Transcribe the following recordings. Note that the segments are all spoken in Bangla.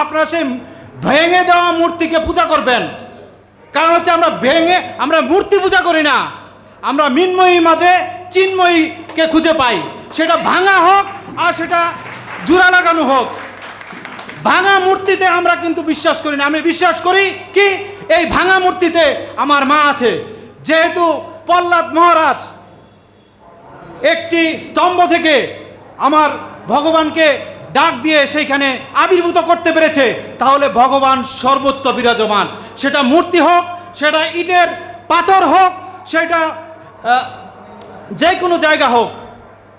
আপনারা সেই ভেঙে দেওয়া মূর্তিকে পূজা করবেন। কারণ হচ্ছে আমরা ভেঙে, আমরা মূর্তি পূজা করি না। আমরা মিন্ময়ী মাঝে চিন্ময়ীকে খুঁজে পাই। সেটা ভাঙা হোক আর সেটা জোড়া লাগানো হোক। ভাঙা মূর্তিতে আমরা কিন্তু বিশ্বাস করি না। আমি বিশ্বাস করি কি? এই ভাঙা মূর্তিতে আমার মা আছে। যেহেতু প্রহ্লাদ মহারাজ একটি স্তম্ভ থেকে আমার ভগবানকে ডাক দিয়ে সেইখানে আবির্ভূত করতে পেরেছে, তাহলে ভগবান সর্বত্র বিরাজমান। সেটা মূর্তি হোক, সেটা ইটের পাথর হোক, সেটা যে কোনো জায়গা হোক,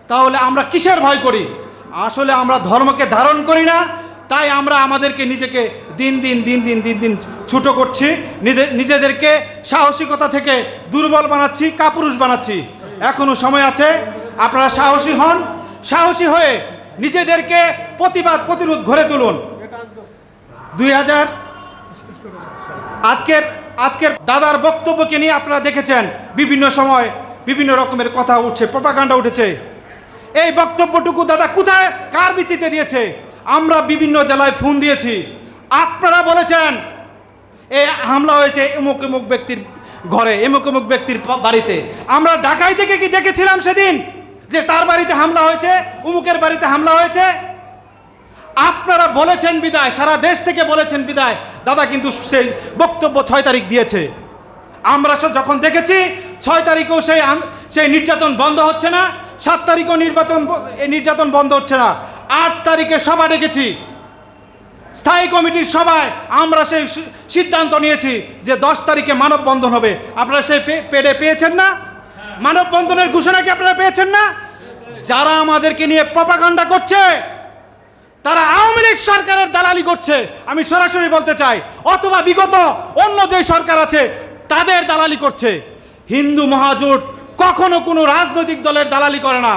তাহলে আমরা কিসের ভয় করি? আসলে আমরা ধর্মকে ধারণ করি না, তাই আমরা আমাদেরকে নিজেকে দিন দিন দিন দিন দিন দিন ছোট করছি, নিজে- নিজেদেরকে সাহসিকতা থেকে দুর্বল বানাচ্ছি, কাপুরুষ বানাচ্ছি। এখনও সময় আছে, আপনারা সাহসী হন। সাহসী হয়ে নিজেদেরকে প্রতিবাদ প্রতিরোধ গড়ে তুলুন। দুই হাজার আজকের আজকের দাদার বক্তব্যকে নিয়ে আপনারা দেখেছেন, বিভিন্ন সময় বিভিন্ন রকমের কথা উঠছে প্রপাকাণ্ডা উঠেছে। এই বক্তব্যটুকু দাদা কোথায়? কার ভিত্তিতে দিয়েছে? আমরা বিভিন্ন জেলায় ফোন দিয়েছি। আপনারা বলেছেন এই হামলা হয়েছে এমুক এমুক ব্যক্তির ঘরে, এমুক এমুক ব্যক্তির বাড়িতে। আমরা ঢাকায় থেকে কি দেখেছিলাম সেদিন? যে তার বাড়িতে হামলা হয়েছে, উমুকের বাড়িতে হামলা হয়েছে। আপনারা বলেছেন বিদায়, সারা দেশ থেকে বলেছেন বিদায়। দাদা কিন্তু সেই বক্তব্য ছয় তারিখ দিয়েছে। আমরা যখন দেখেছি, ছয় তারিখেও সেই সেই নির্যাতন বন্ধ হচ্ছে না, সাত তারিখও নির্বাচন নির্যাতন বন্ধ হচ্ছে না। আট তারিখে সভা ডেকেছি। স্থায়ী কমিটির সভায় আমরা সেই সিদ্ধান্ত নিয়েছি যে দশ তারিখে মানববন্ধন হবে। আপনারা সেই পেডে পেয়েছেন না? মানববন্ধনের ঘোষণা কি আপনারা পেয়েছেন না? যারা আমাদেরকে নিয়ে প্রপাগান্ডা করছে, তারা আওয়ামী লীগ সরকারের দালালি করছে। আমি সরাসরি বলতে চাই, অথবা বিগত অন্য যে সরকার আছে, তাদের দালালি করছে। হিন্দু মহাজোট কখনো কোনো রাজনৈতিক দলের দালালি করে না।